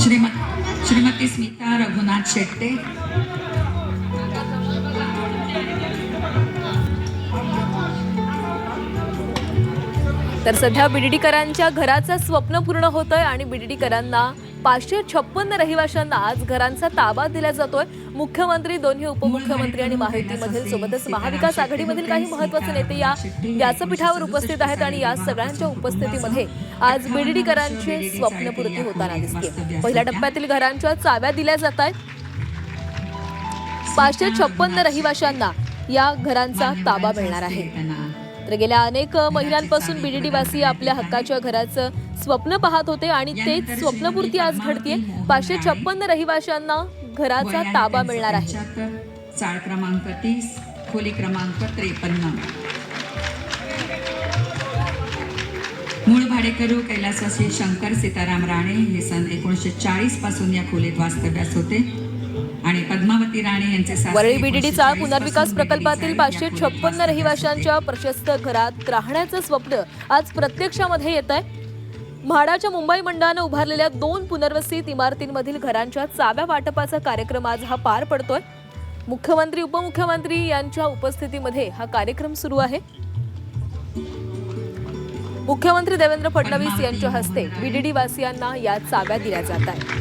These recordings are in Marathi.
श्रीमत श्रीमती स्मिता रघुनाथ शेट्टे तर सध्या बीडीडीकरांच्या घराचं स्वप्न पूर्ण होतंय आहे आणि बीडीडीकरांना पाचशे छप्पन रहिवाशांना आज घरांचा ताबा दिला जातोय. मुख्यमंत्री दोन्ही उपमुख्यमंत्री आणि माहितीमधील सोबतच महाविकास आघाडीमधील काही महत्त्वाचे नेते या व्यासपीठावर उपस्थित आहेत आणि या सगळ्यांच्या उपस्थितीमध्ये आज बीडीडीकरांची स्वप्नपूर्ती होताना दिसते. पहिल्या टप्प्यातील घरांच्या चाव्या दिल्या जात आहेत. पाचशे छप्पन्न रहिवाशांना या घरांचा ताबा मिळणार आहे. तर गेल्या अनेक महिन्यांपासून बीडीडी वासी आपल्या हक्काच्या घराचं स्वप्न पाहत होते आणि तेच स्वप्नपूर्ती आज घडतीये. पाचशे छप्पन्न रहिवाशांना घराचा ताबा मिळणार आहे. चाळ क्रमांक तीस खोली क्रमांक त्रेपन्न. मूळ भाडेकरू कैलासवासी शंकर सीताराम राणे हे सन एकोणीसशे चाळीसपासून या खोलीत वास्तव्यास होते. आणि पद्मावती राणे यांचे वरळी बीडीडी चाळ 1940 पुनर्विकास प्रकल्पातील पाचशे छप्पन्न रहिवाशांच्या प्रशस्त घरात राहण्याचं स्वप्न आज प्रत्यक्षामध्ये येत आहे म्हाडाच्या मुंबई मंडळानं उभारलेल्या दोन पुनर्वसित इमारतींमधील घरांच्या चाव्या वाटपाचा कार्यक्रम आज हा पार पडतोय. मुख्यमंत्री उपमुख्यमंत्री यांच्या उपस्थितीमध्ये हा कार्यक्रम सुरू आहे. मुख्यमंत्री देवेंद्र फडणवीस यांच्या हस्ते बीडीडी वासियांना या चाव्या दिल्या जात आहेत.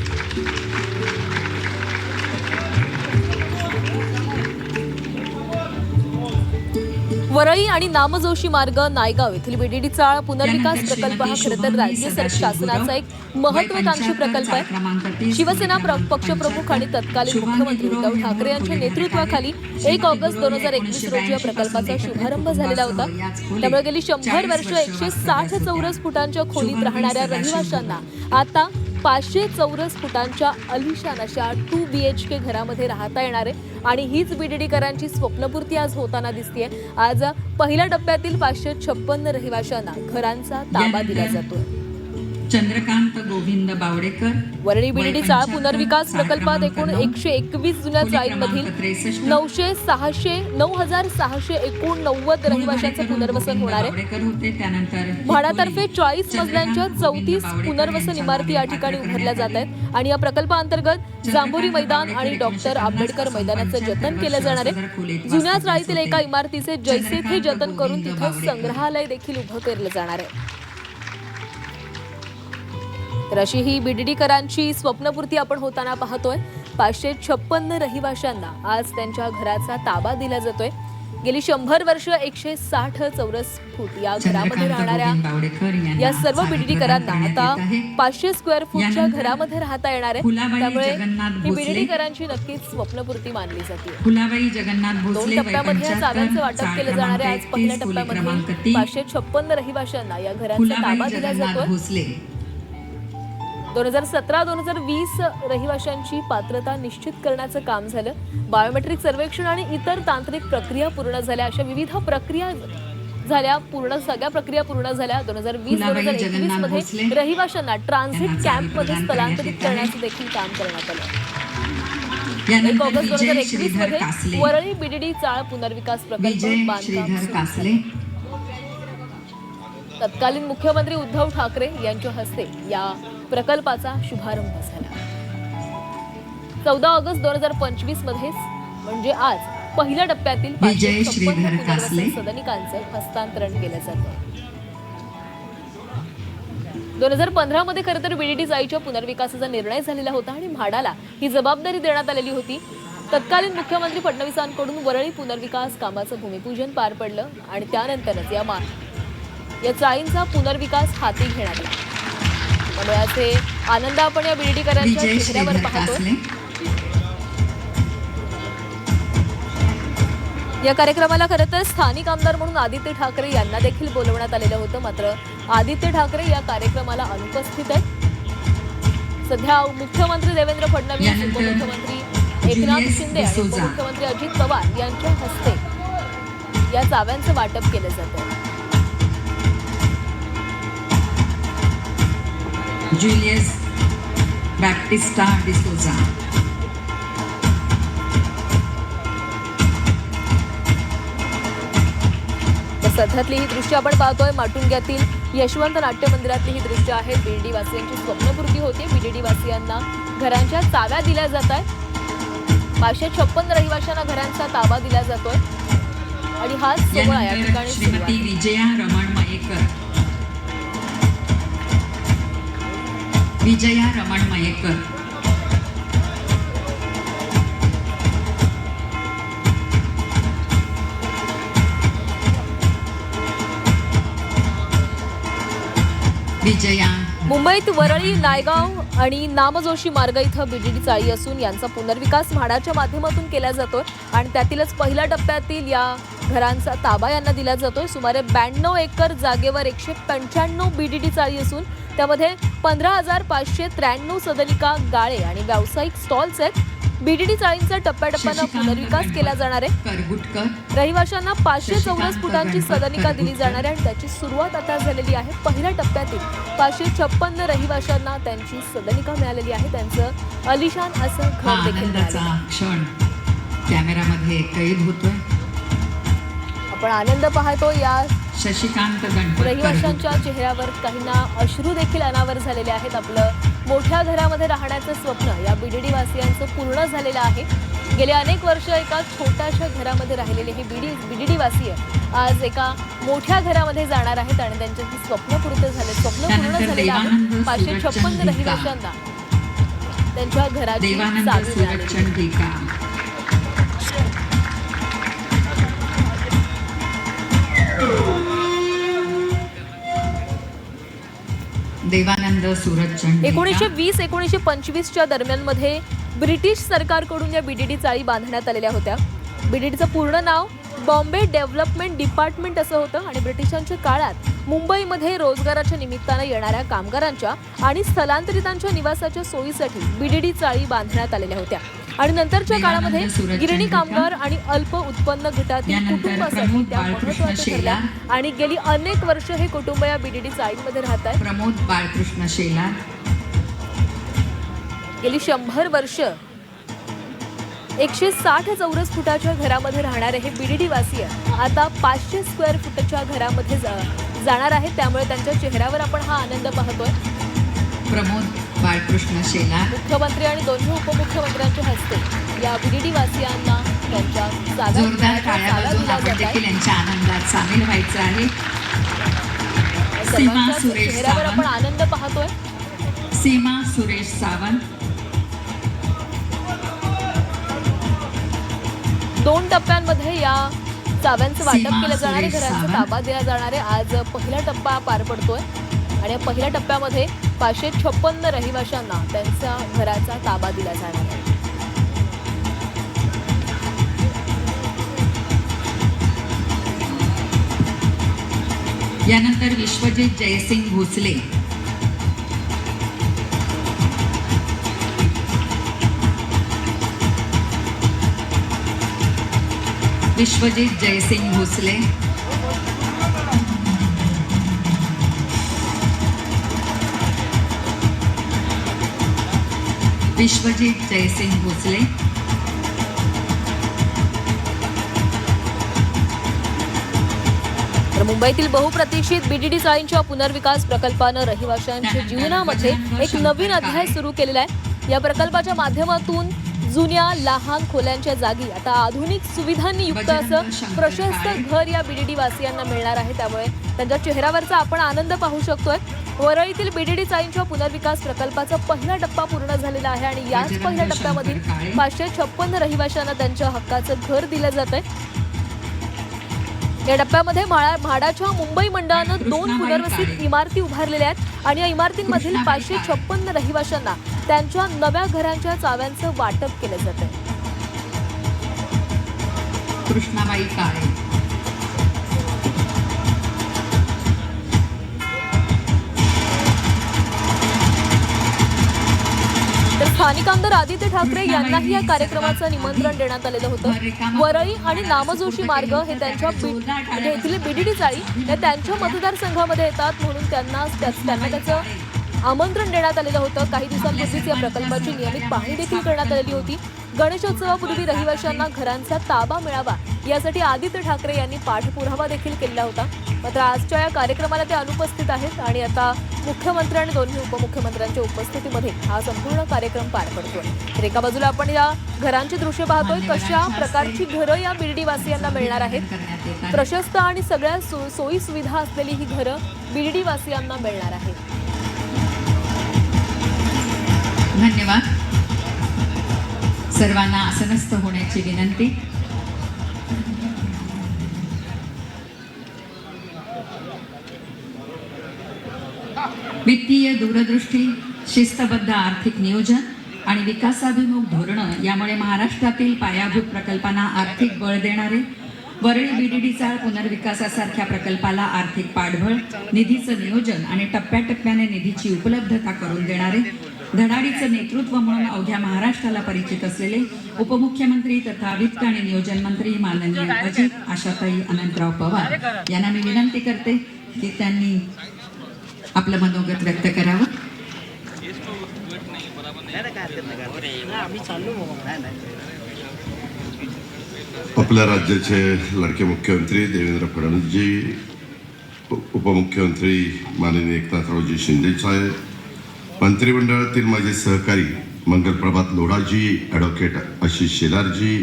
वरळी आणि नामजोशी मार्ग नायगाव येथील बीडीडी चाळ पुनर्विकास प्रकल्प हा खरं तर राज्य शासनाचा एक महत्वाकांक्षी प्रकल्प आहे. शिवसेना प्र- पक्षप्रमुख आणि तत्कालीन मुख्यमंत्री उद्धव ठाकरे यांच्या नेतृत्वाखाली एक ऑगस्ट दोन हजार एकवीस रोजी या प्रकल्पाचा शुभारंभ झालेला होता. त्यामुळे गेली शंभर वर्ष एकशे साठ चौरस फुटांच्या खोलीत राहणाऱ्या रहिवाशांना आता पाचशे चौरस फुटांच्या अलिशान अशा टू बी एच के घरामध्ये राहता येणार आहे. आणि हीच बीडीडीकरांची स्वप्नपूर्ती आज होताना दिसतीये. आज पहिल्या टप्प्यातील पाचशे छप्पन्न रहिवाशांना घरांचा ताबा दिला जातोय. चंद्रकांत गोविंद बावडेकर वरळी बीडीडी चाळ पुनर्विकास प्रकल्पात एकूण एकशे एकवीस जुन्या चाळींमधील नऊशे सहाशे नऊ हजार सहाशे एकोणनव्वद रहिवाशांचं पुनर्वसन होणार आहे. म्हाडातर्फे चाळीस मजल्यांच्या चौतीस पुनर्वसन इमारती या ठिकाणी उभारल्या जात आहेत. आणि या प्रकल्पाअंतर्गत जांभोरी मैदान आणि डॉक्टर आंबेडकर मैदानाचं जतन केलं जाणार आहे. जुन्या चाळीतील एका इमारतीचे जैसे थे जतन करून तिथं संग्रहालय देखील उभं केलं जाणार आहे. तर अशी ही बीडीडीकरांची स्वप्नपूर्ती आपण होताना पाहतोय. पाचशे छप्पन्न रहिवाशांना आज त्यांच्या घराचा ताबा दिला जातोय. गेली शंभर वर्ष एकशे साठ चौरस फूट या घरामध्ये राहणाऱ्या या सर्व बीडीडीकरांना आता. पाचशे स्क्वेअर फूटच्या घरामध्ये राहता येणार आहे. त्यामुळे ही. बीडीडीकरांची नक्कीच स्वप्नपूर्ती मानली जाते. दोन टप्प्यामध्ये या चाव्यांचं वाटप केलं जाणार आहे. आज पहिल्या टप्प्यामध्ये पाचशे छप्पन्न रहिवाशांना या घराचा ताबा दिला जातोय. दोन हजार सतरा दोन हजार वीस रहिवाशांची पात्रता निश्चित करण्याचं काम झालं. बायोमेट्रिक सर्वेक्षण आणि इतर तांत्रिक प्रक्रिया पूर्ण झाल्या. अशा विविध प्रक्रिया झाल्या. पूर्ण सगळ्या प्रक्रिया पूर्ण झाल्या. दोन हजार वीस दोन हजार एकवीसमध्ये रहिवाशांना ट्रान्झिट यांना कॅम्पमध्ये चावी प्रदान स्थलांतरित. करण्याचं देखील काम करण्यात आलं. एक ऑगस्ट दोन हजार एकवीसमध्ये कासले. वरळी बीडीडी चाळ पुनर्विकास प्रकल्प बांधकाम तत्कालीन मुख्यमंत्री उद्धव ठाकरे यांच्या हस्ते या प्रकल्पाचा शुभारंभ झाला. चौदा ऑगस्ट दोन हजार पंचवीसमध्ये म्हणजे आज पहिल्या टप्प्यातील विजय 556 श्रीधर पुनर्वसन कासले. सदनिकांचं हस्तांतरण केलं जातं. दोन हजार पंधरा मध्ये खरं तर बीडीडी जाईच्या पुनर्विकासाचा निर्णय झालेला होता आणि म्हाडाला ही जबाबदारी देण्यात आलेली होती. तत्कालीन मुख्यमंत्री फडणवीसांकडून वरळी पुनर्विकास कामाचं भूमिपूजन पार पडलं आणि त्यानंतरच या मा या चाळींचा पुनर्विकास हाती घेण्यात आला. त्यामुळे असे आनंद आपण या बीडीडीकरांच्या विजय चेहऱ्यावर कासले. या कार्यक्रमाला खरं तर स्थानिक आमदार म्हणून आदित्य ठाकरे यांना देखील बोलवण्यात आलेलं होतं. मात्र आदित्य ठाकरे या कार्यक्रमाला अनुपस्थित आहेत. सध्या मुख्यमंत्री देवेंद्र फडणवीस उपमुख्यमंत्री एकनाथ शिंदे आणि. उपमुख्यमंत्री अजित पवार यांच्या हस्ते या चाव्यांचं वाटप केलं जातं. जुलियस बॅप्टिस्टा डिसोजा तर सध्यातली ही दृश्य आपण पाहतोय माटुंग्यातील यशवंत नाट्य मंदिरातली ही दृश्य आहेत बीडीडी वासियांची स्वप्नपूर्ती होते. बीडीडी वासियांना घरांच्या चाव्या दिल्या जात आहेत पाचशे छप्पन रहिवाशांना घरांचा ताबा दिला जातोय. आणि हा सोहळा या ठिकाणी आहे. विजया रमण मयेकर. विजया रमण मयेकर. विजया. मुंबईत वरळी नायगाव आणि नामजोशी मार्ग इथं बीडीडी चाळी असून यांचा पुनर्विकास म्हाडाच्या माध्यमातून केला जातोय आणि त्यातीलच पहिल्या टप्प्यातील या घरांचा ताबा यांना दिला जातोय. सुमारे ब्याण्णव एकर जागेवर एकशे पंच्याण्णव बीडीडी चाळी असून त्यामध्ये पंधरा हजार पाचशे त्र्याण्णव सदनिका गाळे आणि व्यावसायिक स्टॉल्स आहेत. बीडीडी चाळींचा टप्प्याटप्प्यानं पुनर्विकास केला जाणार आहे. रहिवाशांना पाचशे चौरस फुटांची सदनिका दिली. जाणार आहे आणि त्याची सुरुवात आता झालेली आहे पहिल्या टप्प्यातील. पाचशे छप्पन्न रहिवाशांना त्यांची सदनिका मिळालेली आहे. त्यांचं अलिशान असं घर देखील. क्षण. कॅमेरामध्ये कैद होतोय. आपण आनंद पाहतो या शशिकांत गणपत रहिवाशांच्या. चेहऱ्यावर काहींना अश्रू देखील अनावर झालेले आहेत आपलं मोठ्या घरामध्ये राहण्याचं स्वप्न या बीडीडी वासियांचं पूर्ण झालेलं आहे गेले अनेक वर्ष एका छोट्याशा घरामध्ये राहिलेले हे बीडी बीडीडी वासीय आज एका मोठ्या घरामध्ये जाणार आहेत आणि त्यांचे स्वप्न पूर्ण झाले स्वप्न पूर्ण झालेलं आहे पाचशे भिका. रहिवाशांना त्यांच्या घराची चावी आहे. देवानंद सूरजचंद एकोणीसशे वीस एकोणीसशे पंचवीसच्या दरम्यानमध्ये ब्रिटिश सरकारकडून या बीडीडी चाळी बांधण्यात आलेल्या होत्या. बीडीडीचं पूर्ण नाव बॉम्बे डेव्हलपमेंट डिपार्टमेंट असं होतं आणि ब्रिटिशांच्या काळात मुंबईमध्ये रोजगाराच्या निमित्तानं येणाऱ्या कामगारांच्या आणि स्थलांतरितांच्या निवासाच्या सोयीसाठी बीडीडी चाळी बांधण्यात आलेल्या होत्या. आणि नंतरच्या काळामध्ये गिरणी. कामगार आणि अल्प उत्पन्न गटातील कुटुंबासाठी त्या महत्त्वाच्या ठरल्या. आणि गेली अनेक वर्ष हे कुटुंब या बीडीडी चाळींमध्ये राहत आहेत. प्रमोद बाळकृष्ण शेलार. गेली शंभर वर्ष एकशे साठ चौरस फुटाच्या घरामध्ये राहणारे हे बीडीडी वासीय आता पाचशे स्क्वेअर फुटाच्या घरामध्ये जाणार आहेत. त्यामुळे त्यांच्या चेहऱ्यावर आपण हा आनंद पाहतोय. प्रमोद बाळकृष्ण शेलार. मुख्यमंत्री आणि दोन्ही उपमुख्यमंत्र्यांच्या हस्ते या बीडीडी वासियांना त्यांच्या जोरदार दिल्या आपण देखील. यांच्या आनंदात सामील व्हायचं आहे. सीमा सुरेश चेहऱ्यावर आपण. आनंद पाहतोय. सीमा सुरेश सावंत. दोन टप्प्यांमध्ये या चाव्यांचं वाटप केलं जाणार आहे. घरांचा. ताबा दिला जाणार आहे. आज पहिला टप्पा पार पडतोय. आणि या पहिल्या टप्प्यामध्ये पाचशे छप्पन्न रहिवाशांना त्यांच्या घराचा ताबा दिला जाणार आहे. यानंतर विश्वजित जयसिंग भोसले. विश्वजित जयसिंग भोसले. विश्वजित जयसिंग भोसले. तर मुंबईतील बहुप्रतीक्षित बीडीडी चाळींच्या पुनर्विकास प्रकल्पानं रहिवाशांच्या जीवनामध्ये एक नवीन अध्याय सुरू केलेला आहे. या प्रकल्पाच्या माध्यमातून जुन्या लहान खोल्यांच्या जागी आता आधुनिक सुविधांनी युक्त असं प्रशस्त घर या बीडीडी वासियांना मिळणार आहे. त्यामुळे त्यांच्या चेहऱ्यावरचा आपण आनंद पाहू शकतोय. वरळीतील बीडीडी चाळींच्या पुनर्विकास प्रकल्पाचा पहिला टप्पा पूर्ण झालेला आहे आणि याच पहिल्या टप्प्यामधील पाचशे छप्पन्न रहिवाशांना त्यांच्या हक्काचं घर दिलं जात आहे या टप्प्यामध्ये म्हाडा म्हाडाच्या मुंबई मंडळानं दोन पुनर्वसित. इमारती उभारलेल्या आहेत. आणि या इमारतींमधील पाचशे. छप्पन्न रहिवाशांना त्यांच्या नव्या घरांच्या चाव्यांचं वाटप केलं जात आहे कृष्णाबाई काळे. तर स्थानिक आमदार आदित्य ठाकरे यांनाही या कार्यक्रमाचं निमंत्रण देण्यात आलेलं होतं. वरळी आणि नामजोशी मार्ग हे त्यांच्या म्हणजे येथील बीडीडी चाळी या त्यांच्या मतदारसंघामध्ये येतात म्हणून त्यांना त्या- त्यांना त्याचं आमंत्रण देण्यात आलेलं होतं. काही दिवसांपूर्वीच या प्रकल्पाची नियमित पाहणी देखील करण्यात आलेली होती. गणेशोत्सवापूर्वी रहिवाशांना घरांचा ताबा मिळावा यासाठी आदित्य ठाकरे यांनी पाठपुरावा देखील केला होता. मात्र आजच्या या कार्यक्रमाला ते अनुपस्थित आहेत आणि आता मुख्यमंत्री आणि दोन्ही उपमुख्यमंत्र्यांच्या उपस्थितीमध्ये हा संपूर्ण कार्यक्रम पार पडतोय. तर एका बाजूला आपण या घरांची दृश्य पाहतोय. कशा प्रकारची घरं या बिर्डीवासियांना मिळणार आहेत? प्रशस्त आणि सगळ्या सो सोयी सुविधा असलेली ही घरं बिर्डीवासियांना मिळणार आहेत. धन्यवाद. सर्वांना आसनस्थ होण्याची विनंती. वित्तीय दूरदृष्टी शिस्तबद्ध आर्थिक नियोजन आणि विकासाभिमुख धोरणं यामुळे महाराष्ट्रातील पायाभूत प्रकल्पांना आर्थिक बळ देणारे वरळी बीडीडी चाळ पुनर्विकासासारख्या प्रकल्पाला आर्थिक पाठबळ निधीचं नियोजन आणि टप्प्याटप्प्याने निधीची उपलब्धता करून देणारे धडाडीचं नेतृत्व म्हणून अवघ्या महाराष्ट्राला परिचित असलेले उपमुख्यमंत्री तथा वित्त आणि नियोजन मंत्री माननीय अजित आशाताई अनंतराव पवार यांना मी विनंती करते की त्यांनी आपलं मनोगत व्यक्त करावं. आपल्या राज्याचे लाडके मुख्यमंत्री देवेंद्र फडणवीसजी उपमुख्यमंत्री माननीय एकनाथरावजी शिंदे साहेब मंत्रिमंडळातील माझे सहकारी Mangalprabhat Lodhaji advocate Ashish Shelarji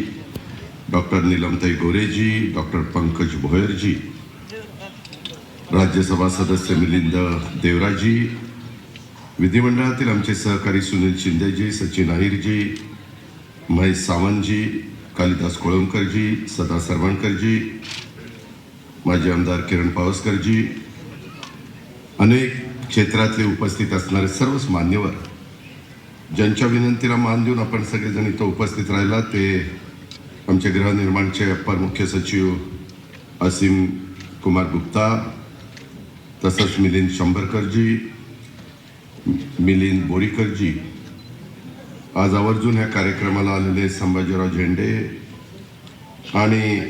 doctor Neelamtai Gorheji doctor Pankaj Bhoyarji Rajya Sabha सदस्य मिलिंद देवराजी विधिमंडळातील आमचे सहकारी सुनील शिंदेजी सचिन अहिरजी महेश सावंतजी कालिदास कोळंबकरजी सदा सरवणकरजी माजी आमदार किरण पावसकरजी अनेक क्षेत्रातले उपस्थित असणारे सर्वच मान्यवर ज्यांच्या विनंतीला मान देऊन आपण सगळेजण इथं उपस्थित राहिला ते आमचे गृहनिर्माणचे अप्पर मुख्य सचिव असीम कुमार गुप्ता तसंच मिलिंद शंभरकरजी मिलिंद बोरीकरजी. आज आवर्जून ह्या कार्यक्रमाला आलेले संभाजीराव झेंडे आणि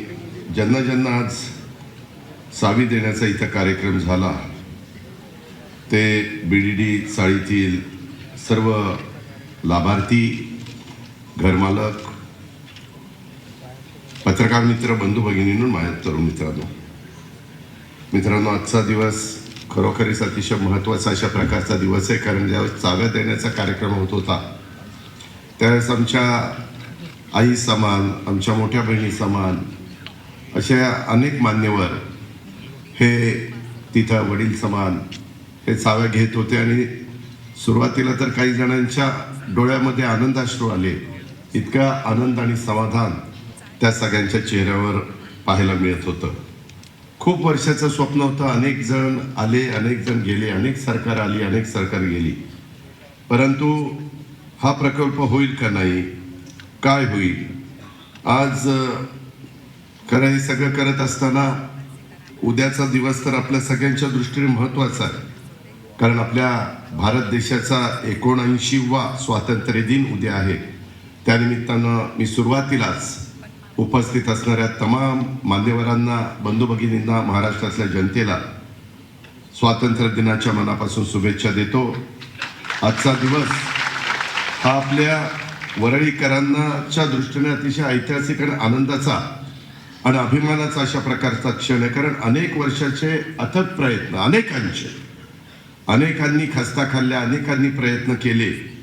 ज्यांना ज्यांना आज सावी देण्याचा इथं कार्यक्रम झाला ते बी डी डी चाळीतील सर्व लाभार्थी घरमालक पत्रकार मित्र बंधू भगिनींनो माझ्या तरुण मित्रांनो. मित्रांनो आजचा दिवस खरोखरीच अतिशय महत्त्वाचा अशा प्रकारचा दिवस आहे कारण ज्यावेळेस चाव्या देण्याचा कार्यक्रम होत होता त्यावेळेस आमच्या आई समान आमच्या मोठ्या बहिणी समान अशा अनेक मान्यवर हे तिथं वडील समान हे चाव्या घेत होते आणि सुरुवातीला तर काही जणांच्या डोळ्यामध्ये आनंदाश्रू आले. इतका आनंद आणि समाधान त्या सगळ्यांच्या चेहऱ्यावर पाहायला मिळत होतं. खूप वर्षाचं स्वप्न होतं. अनेक जण आले अनेक जण गेले अनेक सरकार आली अनेक सरकार गेली. परंतु हा प्रकल्प होईल का नाही? काय होईल? आज खरं हे सगळं करत असताना उद्याचा दिवस तर आपल्या सगळ्यांच्या दृष्टीने महत्त्वाचा आहे. कारण आपल्या भारत देशाचा एकोणऐंशीवा स्वातंत्र्य दिन उद्या आहे. त्यानिमित्तानं मी सुरुवातीलाच उपस्थित असणाऱ्या तमाम मान्यवरांना बंधू भगिनींना महाराष्ट्रातल्या जनतेला स्वातंत्र्य दिनाच्या मनापासून शुभेच्छा देतो. आजचा दिवस हा आपल्या वरळीकरांनाच्या दृष्टीने अतिशय ऐतिहासिक आणि आनंदाचा आणि अभिमानाचा अशा प्रकारचा क्षण आहे. कारण अनेक वर्षाचे अथक प्रयत्न अनेकांचे अनेकांनी खस्ता खाल्ल्या अनेकांनी प्रयत्न केले.